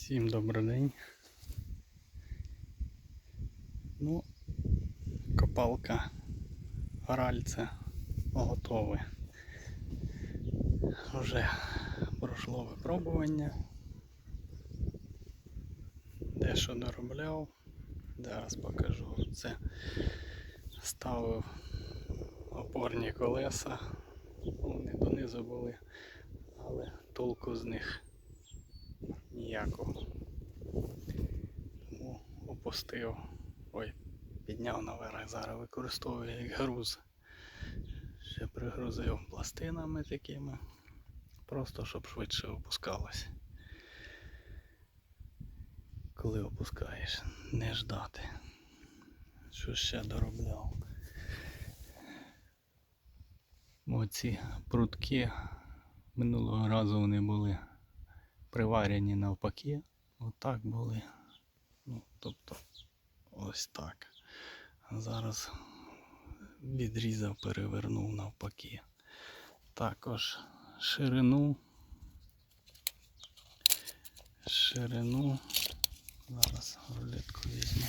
Всім добрий день. Ну, копалка Оральце готове. Вже пройшло випробування. Дещо доробляв. Зараз покажу. Це ставив опорні колеса. Вони донизу були, але толку з них ніякого. Тому опустив. Ой, підняв наверх, зараз використовую як груз. Ще пригрузив пластинами такими. Просто щоб швидше опускалось. Коли опускаєш, не ждати. Що ще доробляв? Оці прутки минулого разу вони були приварені навпаки. Отак були. Ну, тобто ось так. Зараз відрізав, перевернув навпаки. Також ширину. Ширину. Зараз рулетку візьму.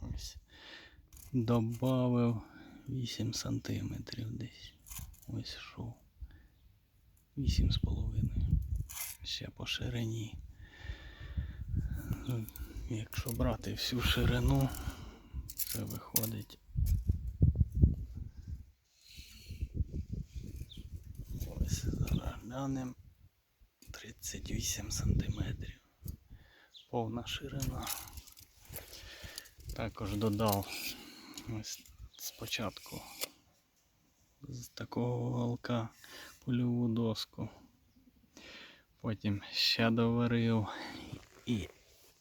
Ось. Добавив 8 сантиметрів десь. Ось що. 8 з половиною. Ще по ширині. Якщо брати всю ширину, це виходить. Ось зараз глянемо. 38 сантиметрів. Повна ширина. Також додав ось спочатку з такого голка польову доску. Потім ще доварив і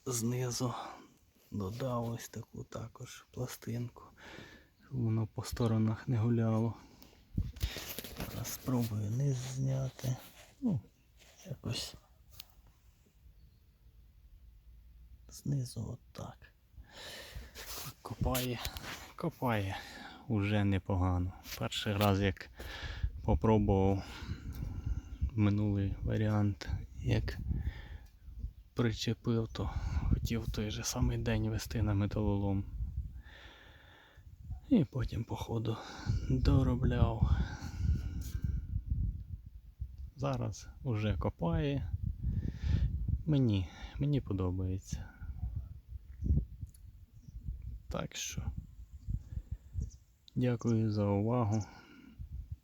знизу додав ось таку також пластинку, щоб воно по сторонах не гуляло. Зараз спробую низ зняти. Ну, якось знизу отак. Копає, копає уже непогано. Перший раз як попробував минулий варіант, як причепив, то хотів той же самий день вести на металолом. І потім, по ходу, доробляв. Зараз уже копає. Мені, мені подобається. Так що. Дякую за увагу.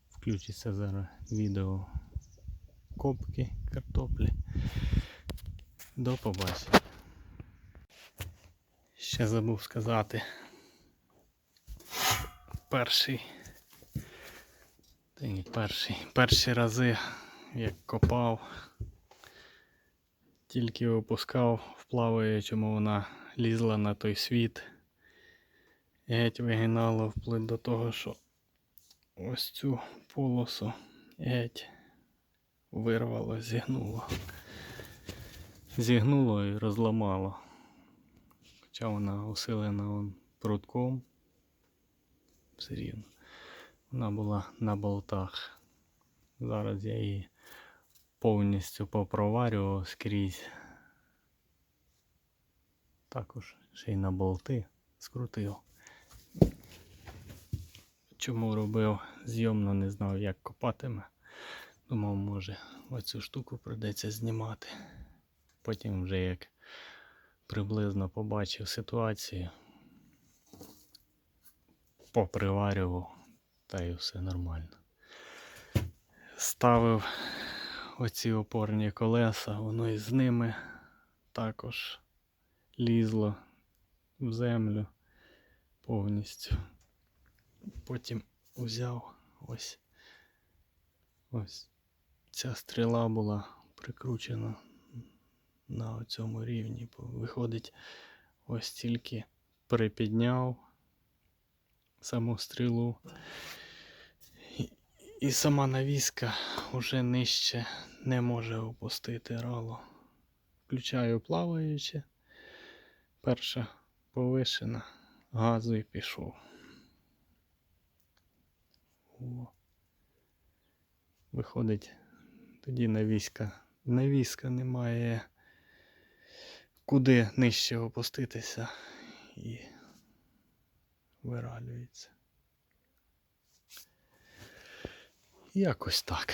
Включиться зараз відео копки картоплі. До побачення. Ще забув сказати. Перший. Та ні, перший. Перші рази, як копав, тільки опускав в плаваючому вона лізла на той світ. Геть вигинало вплоть до того, що ось цю полосу геть вирвало, зігнуло. Зігнуло і розламало. Хоча вона усилена он прутком. Все рівно. Вона була на болтах. Зараз я її повністю попроварював скрізь. Також ще й на болти скрутив. Чому робив зйомно, не знав, як копатиме. Думав, може, оцю штуку придеться знімати. Потім вже як приблизно побачив ситуацію, поприварював, та й все нормально. Ставив оці опорні колеса, воно і з ними також лізло в землю повністю. Потім взяв ось ось ця стріла була прикручена на цьому рівні. Виходить, ось тільки припідняв саму стрілу. І сама навіска вже нижче не може опустити рало. Включаю плаваюче. Перша повишена, газу і пішов. О. виходить, тоді навіска, навіска немає куди нижче опуститися і виралюється. Якось так.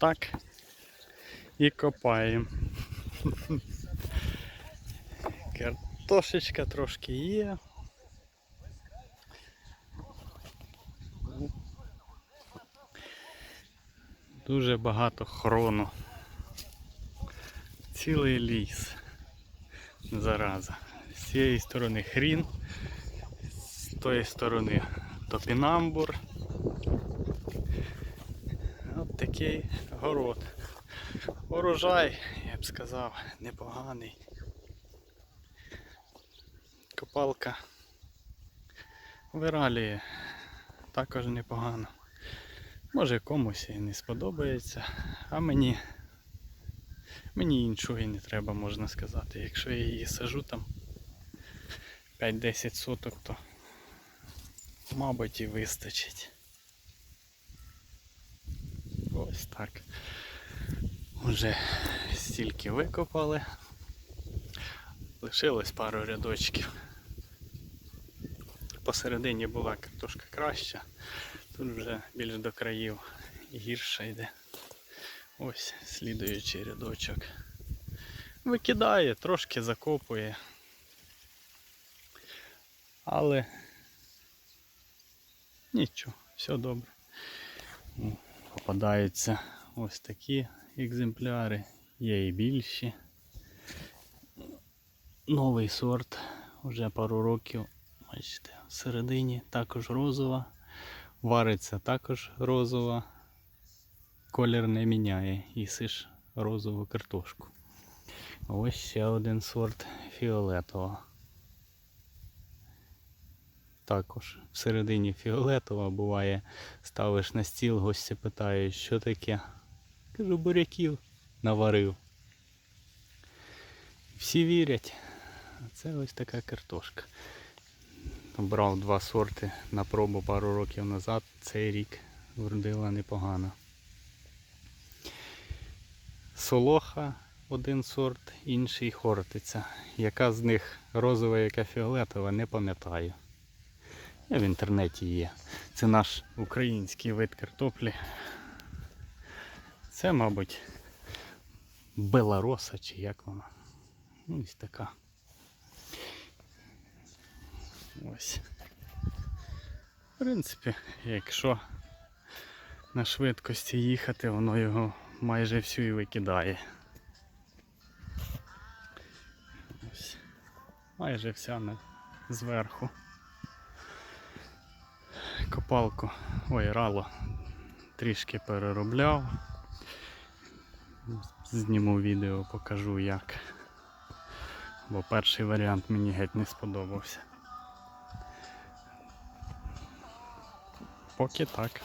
Отак і копаємо. Картошечка трошки є. Дуже багато хрону. Цілий ліс. Зараза. З цієї сторони хрін, з тої сторони топінамбур. Такий город. Урожай, я б сказав, непоганий. Копалка виралює також непогано. Може комусь і не сподобається, а мені, мені іншого і не треба, можна сказати. Якщо я її сажу там 5-10 соток, то мабуть і вистачить. Ось так. Уже стільки викопали. Лишилось пару рядочків. Посередині була картошка краща, тут вже більш до країв гірше йде. Ось слідуючий рядочок. Викидає, трошки закопує. Але нічого, все добре. Попадаються ось такі екземпляри, є і більші. Новий сорт, вже пару років, бачите, всередині також розова, вариться також розова, колір не міняє, їсиш розову картошку. Ось ще один сорт фіолетова. Також всередині фіолетова буває, ставиш на стіл, гості питають, що таке. Кажу, буряків наварив. Всі вірять. Це ось така картошка. Брав два сорти на пробу пару років назад, цей рік вродила непогано. Солоха один сорт, інший хортиця. Яка з них розова, яка фіолетова, не пам'ятаю. Я в інтернеті є. Це наш український вид картоплі. Це, мабуть, белароса чи як вона. Ну, ось така. Ось. В принципі, якщо на швидкості їхати, воно його майже всю і викидає. Ось. Майже вся зверху. Копалку, ой, рало трішки переробляв. Зніму відео, покажу як. Бо перший варіант мені геть не сподобався. Поки так.